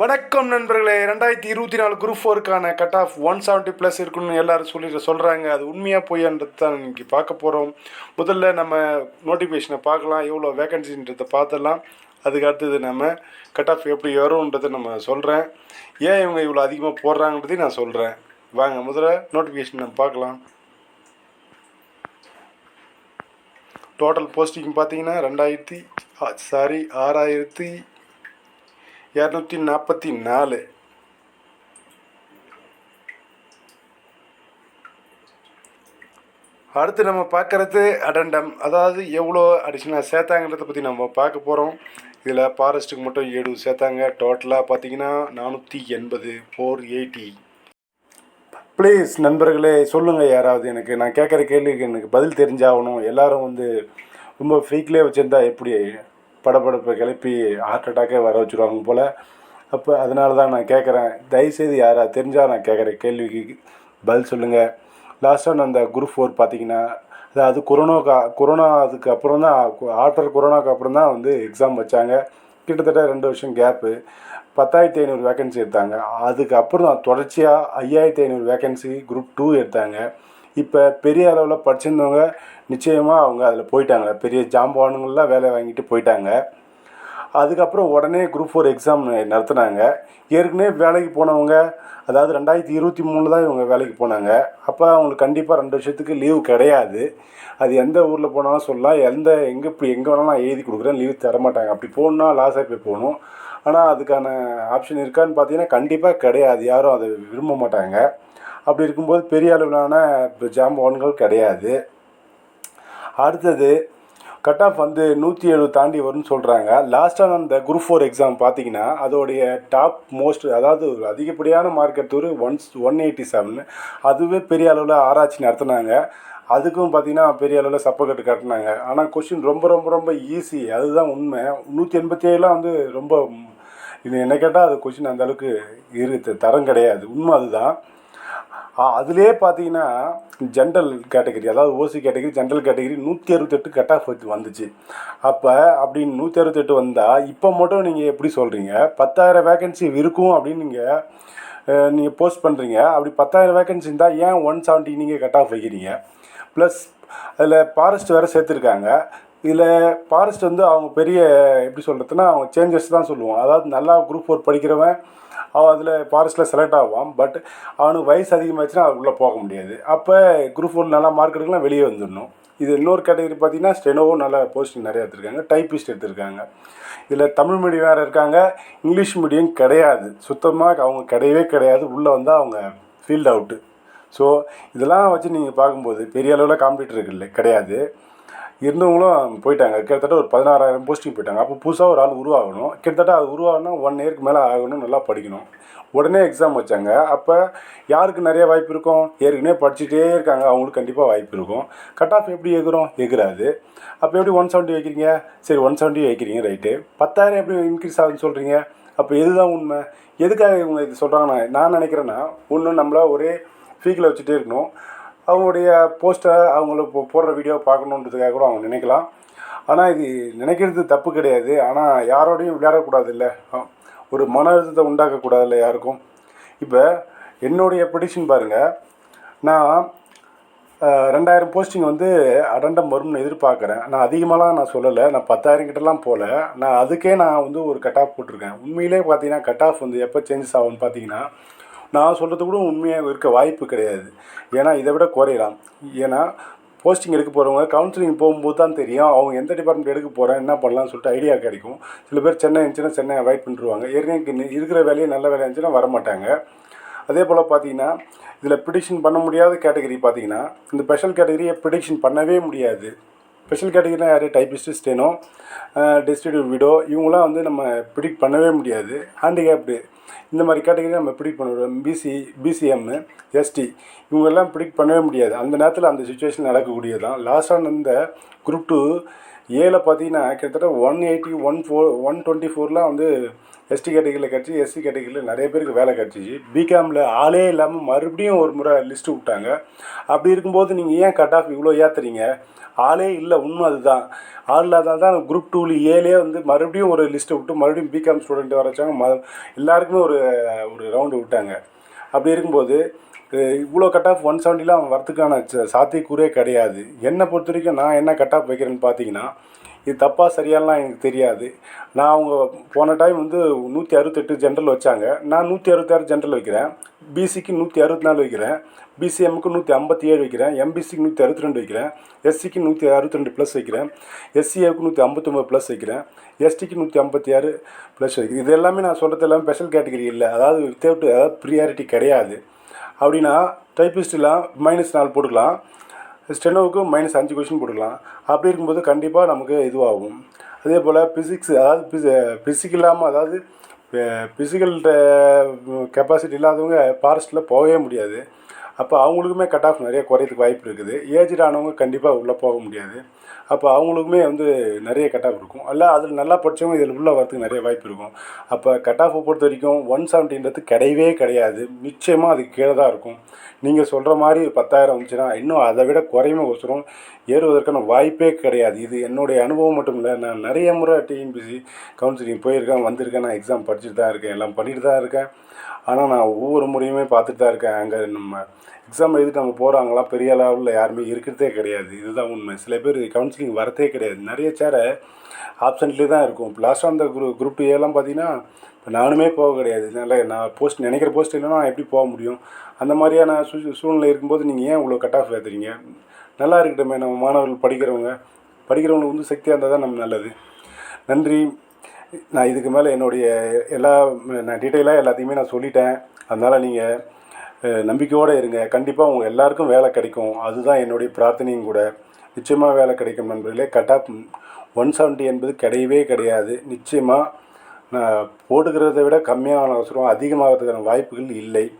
வணக்கம் நண்பர்களே. ரெண்டாயிரத்தி இருபத்தி நாலு group ஃபோருக்கான cut off one seventy plus இருக்குன்னு எல்லாரும் சொல்லி சொல்கிறாங்க அது உண்மையாக பொய்யான்றது தான் இன்றைக்கி பார்க்க போகிறோம் முதல்ல நம்ம நோட்டிஃபிகேஷனை பார்க்கலாம். எவ்வளோ வேகன்சின்றதை பார்த்துடலாம். அதுக்கு அடுத்தது நம்ம கட் ஆஃப் எப்படி வரும்ன்றதை நம்ம சொல்கிறேன் ஏன் இவங்க இவ்வளோ அதிகமாக போடுறாங்கன்றதையும் நான் சொல்கிறேன் வாங்க முதல்ல நோட்டிஃபிகேஷன் நம்ம பார்க்கலாம். டோட்டல் போஸ்டிங் பார்த்தீங்கன்னா ரெண்டாயிரத்தி சாரி ஆறாயிரத்தி இரநூத்தி நாற்பத்தி நாலு. அடுத்து நம்ம பார்க்குறது அடண்டம். அதாவது எவ்வளோ அடிஷனலாக சேர்த்தாங்கன்றதை பற்றி நம்ம பார்க்க போகிறோம் இதில் ஃபாரஸ்ட்டுக்கு மட்டும் ஏழு சேர்த்தாங்க. டோட்டலாக பார்த்தீங்கன்னா நானூற்றி எண்பது ஃபோர் எயிட்டி ப்ளீஸ் நண்பர்களே சொல்லுங்கள் யாராவது எனக்கு. நான் கேட்குற கேள்விக்கு எனக்கு பதில் தெரிஞ்சாகணும். எல்லோரும் வந்து ரொம்ப ஃப்ரீக்லேயே வச்சுருந்தா எப்படி படபடப்பை கிளப்பி ஹார்ட் அட்டாக்கே வர வச்சுருவாங்க போல். அப்போ அதனால தான் நான் கேட்குறேன் தயவுசெய்து யாரா தெரிஞ்சால் நான் கேட்குற கேள்விக்கு பதில் சொல்லுங்கள் லாஸ்ட்டாக அந்த குரூப் ஃபோர் பார்த்தீங்கன்னா அதாவது கொரோனா கா கொரோனா அதுக்கு அப்புறம் தான் ஆஃப்டர் கொரோனாக்கு அப்புறம் தான் வந்து எக்ஸாம் வச்சாங்க. கிட்டத்தட்ட ரெண்டு வருஷம் கேப்பு பத்தாயிரத்தி ஐநூறு வேக்கன்சி எடுத்தாங்க. அதுக்கப்புறம் தான் தொடர்ச்சியாக ஐயாயிரத்தி ஐநூறு வேக்கன்சி குரூப் டூ எடுத்தாங்க. இப்போ பெரிய அளவில் படிச்சிருந்தவங்க நிச்சயமாக அவங்க அதில் போயிட்டாங்க. பெரிய ஜாம்பானுங்கள்லாம் வேலை வாங்கிட்டு போயிட்டாங்க. அதுக்கப்புறம் உடனே குரூப் ஃபோர் எக்ஸாம் நடத்துனாங்க. ஏற்கனவே வேலைக்கு போனவங்க அதாவது ரெண்டாயிரத்தி இருபத்தி மூணு தான் இவங்க வேலைக்கு போனாங்க. அப்போ அவங்களுக்கு கண்டிப்பாக ரெண்டு வருஷத்துக்கு லீவு கிடையாது. அது எந்த ஊரில் போனாலும் சொல்லலாம். எந்த எங்கே இப்போ எங்கே வேணாலும் நான் எழுதி கொடுக்குறேன் லீவ் தரமாட்டாங்க அப்படி போகணுன்னா லாஸாக போய் போகணும். ஆனால் அதுக்கான ஆப்ஷன் இருக்கான்னு பார்த்தீங்கன்னா கண்டிப்பாக கிடையாது. யாரும் அதை விரும்ப மாட்டாங்க. அப்படி இருக்கும்போது பெரிய அளவிலான ஜாம்பவான்கள் கிடையாது. அடுத்தது கட் ஆஃப் வந்து நூற்றி எழுபது தாண்டி வரும்னு சொல்கிறாங்க லாஸ்ட்டாக அந்த குரூப் ஃபோர் எக்ஸாம் பார்த்தீங்கன்னா அதோடைய டாப் மோஸ்ட் அதாவது ஒரு அதிகப்படியான மார்க் எடுத்தவர் ஒன் ஒன் எயிட்டி செவன் அதுவே பெரிய அளவில் ஆராய்ச்சி நடத்துனாங்க. அதுக்கும் பார்த்தீங்கன்னா பெரிய அளவில் சப்பக்கட்டு கட்டினாங்க. ஆனால் கொஷின் ரொம்ப ரொம்ப ரொம்ப ஈஸி அதுதான் உண்மை. நூற்றி எண்பத்தி ஏழுலாம் வந்து ரொம்ப இது என்ன கேட்டால் அது கொஷின் அந்த அளவுக்கு இரு தரம் கிடையாது. உண்மை அதுதான். அதுலேயே பார்த்தீங்கன்னா ஜென்ரல் கேட்டகரி அதாவது ஓசி கேட்டகரி ஜென்ரல் கேட்டகரி நூற்றி அறுபத்தெட்டு கட் ஆஃப் வந்துச்சு. அப்போ அப்படின்னு நூற்றி அறுபத்தெட்டு வந்தால் இப்போ மட்டும் நீங்கள் எப்படி சொல்கிறீங்க பத்தாயிரம் வேகன்சி இருக்கும் அப்படின்னு நீங்கள் நீங்கள் போஸ்ட் பண்ணுறீங்க அப்படி பத்தாயிரம் வேகன்சி இருந்தால் ஏன் ஒன் செவன்ட்டி நீங்கள் கட் ஆஃப் வைக்கிறீங்க? ப்ளஸ் அதில் ஃபாரஸ்ட் வேறு சேர்த்துருக்காங்க. இதில் ஃபாரஸ்ட் வந்து அவங்க பெரிய எப்படி சொல்கிறதுனா அவங்க சேஞ்சஸ் தான் சொல்லுவான் அதாவது நல்லா குரூப் ஃபோர் படிக்கிறவன் அவன் அதில் ஃபாரஸ்ட்டில் செலக்ட் ஆவான். பட் அவனுக்கு வயசு அதிகமாகிடுச்சுன்னா உள்ளே போக முடியாது. அப்போ குரூப் ஃபோர் நல்லா மார்க் எடுக்கலாம் வெளியே வந்துடணும். இது இன்னொரு கேட்டகரி பார்த்தீங்கன்னா ஸ்டெனோவும் நல்ல போஸ்டிங் நிறையா எடுத்திருக்காங்க டைப்பிஸ்ட் எடுத்திருக்காங்க. இதில் தமிழ் மீடியம் வேறு இருக்காங்க இங்கிலீஷ் மீடியம் கிடையாது. சுத்தமாக அவங்க கிடையவே கிடையாது. உள்ளே வந்தால் அவங்க ஃபீல்ட் அவுட்டு ஸோ இதெல்லாம் வச்சு நீங்கள் பார்க்கும்போது பெரிய அளவில் காம்படிட்டர் இல்லை கிடையாது. இருந்தவங்களும் போயிட்டாங்க. கிட்டத்தட்ட ஒரு பதினாறாயிரம் போஸ்டிங் போயிட்டாங்க. அப்போ புதுசாக ஒரு ஆள் உருவாகணும். கிட்டத்தட்ட அது உருவாகணும் ஒன் இயருக்கு மேலே ஆகணும் நல்லா படிக்கணும். உடனே எக்ஸாம் வச்சாங்க. அப்போ யாருக்கு நிறைய வாய்ப்பு இருக்கும்? ஏற்கனவே படிச்சுட்டே இருக்காங்க. அவங்களுக்கு கண்டிப்பாக வாய்ப்பு இருக்கும். கட் ஆஃப் எப்படி எகுறோம்? எகிறாது. அப்போ எப்படி ஒன் செவன்ட்டி வைக்கிறீங்க? சரி ஒன் செவன்ட்டி வைக்கிறீங்க ரைட்டு பத்தாயிரம் எப்படி இன்க்ரீஸ் ஆகுதுன்னு சொல்கிறீங்க அப்போ எதுதான் உண்மை? எதுக்காக இவங்க இது சொல்கிறாங்கன்னா நான் நினைக்கிறேன்னா ஒன்று நம்மள ஒரே ஃபீக்கில் வச்சுட்டே இருக்கணும். அவங்களுடைய போஸ்ட்டை அவங்கள போடுற வீடியோ பார்க்கணுன்றதுக்காக கூட அவங்க நினைக்கலாம். ஆனால் இது நினைக்கிறது தப்பு கிடையாது. ஆனால் யாரோடையும் விளையாடக்கூடாது இல்லை ஒரு மன அழுத்தத்தை உண்டாக்கக்கூடாது இல்லை யாருக்கும். இப்போ என்னுடைய ப்ரிடிஷன் பாருங்கள் நான் ரெண்டாயிரம் போஸ்டிங் வந்து அடண்டம் வரும்னு எதிர்பார்க்குறேன். நான் அதிகமாகலாம் நான் சொல்லலை. நான் பத்தாயிரம் கிட்டலாம் போகல நான் அதுக்கே நான் வந்து ஒரு கட் ஆஃப் போட்டிருக்கேன். உண்மையிலே பார்த்தீங்கன்னா கட் ஆஃப் வந்து எப்போ சேஞ்சஸ் ஆகும்னு பார்த்தீங்கன்னா நான் சொல்கிறது கூட உண்மையாக இருக்க வாய்ப்பு கிடையாது. ஏன்னா இதை விட குறையலாம். ஏன்னா போஸ்டிங் எடுக்க போகிறவங்க கவுன்சிலிங் போகும்போது தான் தெரியும். அவங்க எந்த டிபார்ட்மெண்ட் எடுக்க போகிறேன் என்ன பண்ணலாம்னு சொல்லிட்டு ஐடியா கிடைக்கும். சில பேர் சென்னை இருந்துச்சுன்னா சென்னை அவாய்ட் பண்ணிடுவாங்க ஏற்கனவே இருக்கிற வேலையே நல்ல வேலையாக இருந்துச்சுன்னா வரமாட்டாங்க. அதே போல் பார்த்தீங்கன்னா இதில் ப்ரிடிக்ஷன் பண்ண முடியாத கேட்டகரி பார்த்தீங்கன்னா இந்த ஸ்பெஷல் கேட்டகரியை ப்ரிடிக்ஷன் பண்ணவே முடியாது. ஸ்பெஷல் கேட்டகரினா யார்? டைப்பிஸ்ட்டு ஸ்டெனோ டிஸ்ட்ரிபியூட் விடோ இவங்களாம் வந்து நம்ம ப்ரிடிக்ட் பண்ணவே முடியாது. ஹேண்டிகேப்டு இந்த மாதிரி கேட்டகரி நம்ம ப்ரிடிக்ட் பண்ணுறோம். பிசி பிசிஎம்மு எஸ்டி இவங்கெல்லாம் ப்ரிடிக்ட் பண்ணவே முடியாது. அந்த நேரத்தில் அந்த சுச்சுவேஷன் நடக்கக்கூடியது தான் லாஸ்ட்டாக இந்த குரூப் டூ ஏல பார்த்தீங்கன்னா கிட்டத்தட்ட one eighty one four one twenty ஃபோர்லாம் வந்து எஸ்டி கேட்டகரியில் கிடச்சி எஸ்சி கேட்டகரியில் நிறைய பேருக்கு வேலை கிடச்சிச்சு பிகாமில் ஆளே இல்லாமல் மறுபடியும் ஒரு முறை லிஸ்ட்டு விட்டாங்க. அப்படி இருக்கும்போது நீங்கள் ஏன் கட் ஆஃப் இவ்வளோ ஏற்றுறீங்க ஆளே இல்லை உண்மை அதுதான். ஆள் இல்லாதனால தான் குரூப் டூவில் ஏலே வந்து மறுபடியும் ஒரு லிஸ்ட்டை விட்டு மறுபடியும் பிகாம் ஸ்டூடெண்ட் வர வச்சாங்க. ம எல்லாருக்குமே ஒரு ஒரு ரவுண்டு விட்டாங்க. அப்படி இருக்கும்போது இவ்வளோ கட் ஆஃப் ஒன் செவன்ட்டிலாம் அவன் வரத்துக்கான சாத்தியக்கூறே கிடையாது. என்னை பொறுத்த வரைக்கும் நான் என்ன கட் ஆஃப் வைக்கிறேன்னு பார்த்தீங்கன்னா இது தப்பாக சரியாலாம் எனக்கு தெரியாது. நான் அவங்க போன டைம் வந்து நூற்றி அறுபத்தெட்டு ஜென்ரல் வச்சாங்க. நான் நூற்றி அறுபத்தாறு ஜென்ரல் வைக்கிறேன். பிசிக்கு நூற்றி அறுபத்தி நாலு வைக்கிறேன். பிசிஎம்முக்கு நூற்றி ஐம்பத்தி ஏழு வைக்கிறேன். எம்பிசிக்கு நூற்றி அறுபத்தி ரெண்டு வைக்கிறேன். எஸ்சிக்கு நூற்றி அறுபத்தி ரெண்டு ப்ளஸ் வைக்கிறேன். எஸ்சிஏவுக்கு நூற்றி ஐம்பத்தொம்பது ப்ளஸ் வைக்கிறேன். எஸ்டிக்கு நூற்றி ஐம்பத்தி ஆறு ப்ளஸ் வைக்கிறேன். இது எல்லாமே நான் சொல்கிறது எல்லாமே ஸ்பெஷல் கேட்டகரி இல்லை. அதாவது வித்தவுட் அதாவது ப்ரியாரிட்டி கிடையாது. அப்படின்னா டைப்பிஸ்ட்லாம் மைனஸ் நாலு போட்டுக்கலாம். ஸ்டெனோவுக்கு மைனஸ் அஞ்சு கொஷின் போட்டுக்கலாம். அப்படி இருக்கும்போது கண்டிப்பாக நமக்கு இதுவாகும். அதே போல் ஃபிசிக்ஸ் அதாவது பிசி ஃபிசிக் இல்லாமல் அதாவது ஃபிசிக்கல் கெப்பாசிட்டி இல்லாதவங்க ஃபாரஸ்ட்டில் போகவே முடியாது. அப்போ அவங்களுக்குமே கட் ஆஃப் நிறைய குறையிறதுக்கு வாய்ப்பு இருக்குது. ஏஜ்டு ஆனவங்க கண்டிப்பாக உள்ளே போக முடியாது. அப்போ அவங்களுக்குமே வந்து நிறைய கட் ஆஃப் இருக்கும். அல்ல அதில் நல்லா படித்தவங்க இதில் உள்ளே வரத்துக்கு நிறைய வாய்ப்பு இருக்கும். அப்போ கட் ஆஃபை பொறுத்த வரைக்கும் ஒன் செவன்ட்டின்றது கிடையவே கிடையாது. நிச்சயமாக அதுக்கு கீழே தான் இருக்கும். நீங்கள் சொல்கிற மாதிரி பத்தாயிரம் வந்துச்சுன்னா இன்னும் அதை விட குறையுமே கொசரம் ஏறுவதற்கான வாய்ப்பே கிடையாது. இது என்னுடைய அனுபவம் மட்டும் இல்லை நான் நிறைய முறை டிஎன்பிசி கவுன்சிலிங் போயிருக்கேன் வந்திருக்கேன். நான் எக்ஸாம் படிச்சுட்டு தான் இருக்கேன் எல்லாம் பண்ணிட்டு தான் இருக்கேன். ஆனால் நான் ஒவ்வொரு முறையுமே பார்த்துட்டு தான் இருக்கேன். அங்கே நம்ம எக்ஸாம் எழுதிட்டு நம்ம போகிறாங்களா பெரிய லெவலில் யாருமே இருக்கிறதே கிடையாது. இதுதான் உண்மை. சில பேர் கவுன்சிலிங் வரதே கிடையாது. நிறைய சேரை ஆப்ஷன்ட்லேயே தான் இருக்கும். லாஸ்ட்டாக அந்த குரூப் குரூப் டூ ஏலாம் பார்த்தீங்கன்னா இப்போ நானுமே போக கிடையாது. இதனால் நான் போஸ்ட் நினைக்கிற போஸ்ட் இல்லைன்னா நான் எப்படி போக முடியும்? அந்த மாதிரியான சூ சூழ்நிலை இருக்கும்போது நீங்கள் ஏன் இவ்வளோ கட் ஆஃப் ஏற்றுறீங்க நல்லா இருக்கட்டுமே. நம்ம மாணவர்கள் படிக்கிறவங்க. படிக்கிறவங்களுக்கு வந்து சக்தியாக இருந்தால் தான் நம்ம நல்லது. நன்றி. நான் இதுக்கு மேலே என்னுடைய எல்லா நான் டீட்டெயிலாக எல்லாத்தையுமே நான் சொல்லிட்டேன். அதனால் நீங்கள் நம்பிக்கையோடு இருங்க. கண்டிப்பாக உங்கள் எல்லாருக்கும் வேலை கிடைக்கும். அதுதான் என்னுடைய பிரார்த்தனையும் கூட. நிச்சயமாக வேலை கிடைக்கும் நண்பர்களே. கட் ஆஃப் ஒன் செவன்ட்டி என்பது கிடையவே கிடையாது. நிச்சயமாக நான் போட்டுக்கிறத விட கம்மியான அவசரம் அதிகமாகிறதுக்கான வாய்ப்புகள் இல்லை.